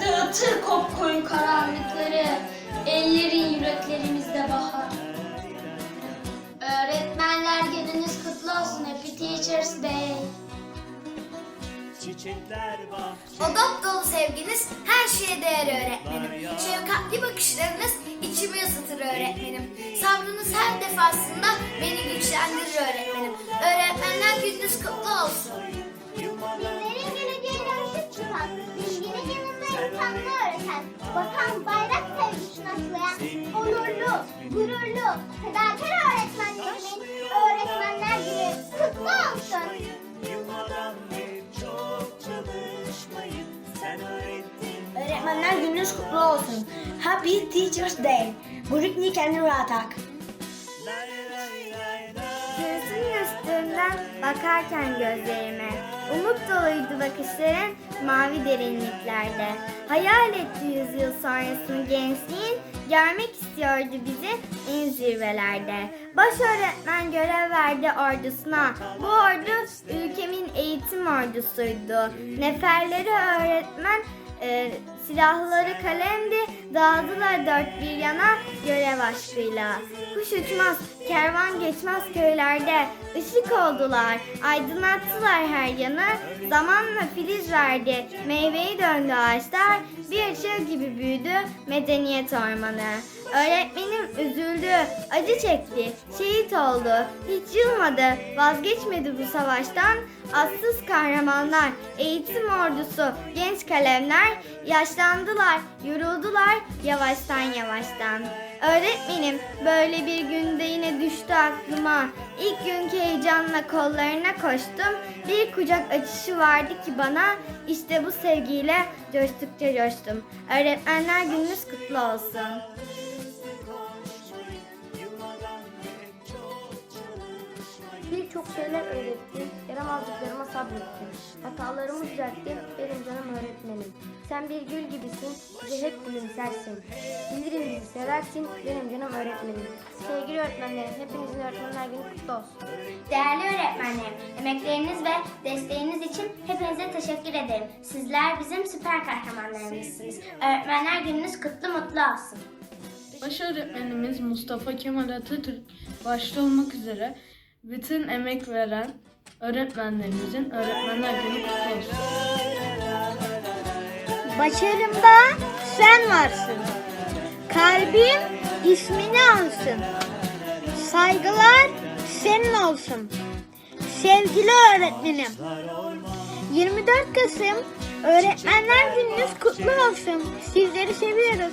Dağıtır kopkoyu karanlıkları, ellerin yüreklerimizde bahar. Öğretmenler gününüz kutlu olsun Happy Teachers Day. Çiçekler bahçe O dop dolu sevginiz her şeye değer öğretmenim. Şefkatli bakışlarınız içimi ısıtır öğretmenim. Sabrınız her defasında beni güçlendirir öğretmenim. Öğretmenler gününüz kutlu vatan bayrak sevgisini aşılayan, onurlu, gururlu, fedakar öğretmenlerimin öğretmenler günü kutlu olsun. Yılmadan hep çok çalışmayın Sen öğrettin Öğretmenler gününüz kutlu olsun. Happy Teachers Day. Burikni kendini atak. Lay lay lay lay Gözünün üstünden bakarken gözlerime Umut doluydu bakışların mavi derinliklerde. Hayal etti yüzyıl sonrasını gençliğin Görmek istiyordu bizi en zirvelerde Baş öğretmen görev verdi ordusuna Bu ordu ülkemin eğitim ordusuydu Neferleri öğretmen e, silahları kalemdi, dağıldılar dört bir yana görev aşkıyla. Kuş uçmaz, kervan geçmez köylerde, ışık oldular, aydınlattılar her yanı. Zamanla filiz verdi, meyveyi döndü ağaçlar, bir çığ gibi büyüdü medeniyet ormanı. Öğretmenim üzüldü, acı çekti, şehit oldu, hiç yılmadı, vazgeçmedi bu savaştan. Assız kahramanlar, eğitim ordusu, genç kalemler yaşlandılar, yoruldular yavaştan yavaştan. Öğretmenim böyle bir günde yine düştü aklıma. İlk günkü heyecanla kollarına koştum. Bir kucak açışı vardı ki bana. İşte bu sevgiyle coştukça coştum. Öğretmenler gününüz kutlu olsun. Birçok şeyler öğrettin, yaramazlıklarıma sabrettin. Hatalarımı düzelttin, benim canım. Sen bir gül gibisin, bize hep gülümsersin. Bilirim bizi seversin, benim canım öğretmenim. Sevgili öğretmenlerim, hepinizin öğretmenler günü kutlu olsun. Değerli öğretmenlerim, emekleriniz ve desteğiniz için hepinize teşekkür ederim. Sizler bizim süper kahramanlarımızsınız. Öğretmenler gününüz kutlu mutlu olsun. Baş öğretmenimiz Mustafa Kemal Atatürk başta olmak üzere bütün emek veren öğretmenlerimizin Öğretmenler Günü kutlu olsun. Başarımda sen varsın. Kalbim ismini ansın. Saygılar senin olsun. Sevgili öğretmenim. 24 Kasım Öğretmenler Gününüz kutlu olsun. Sizleri seviyoruz.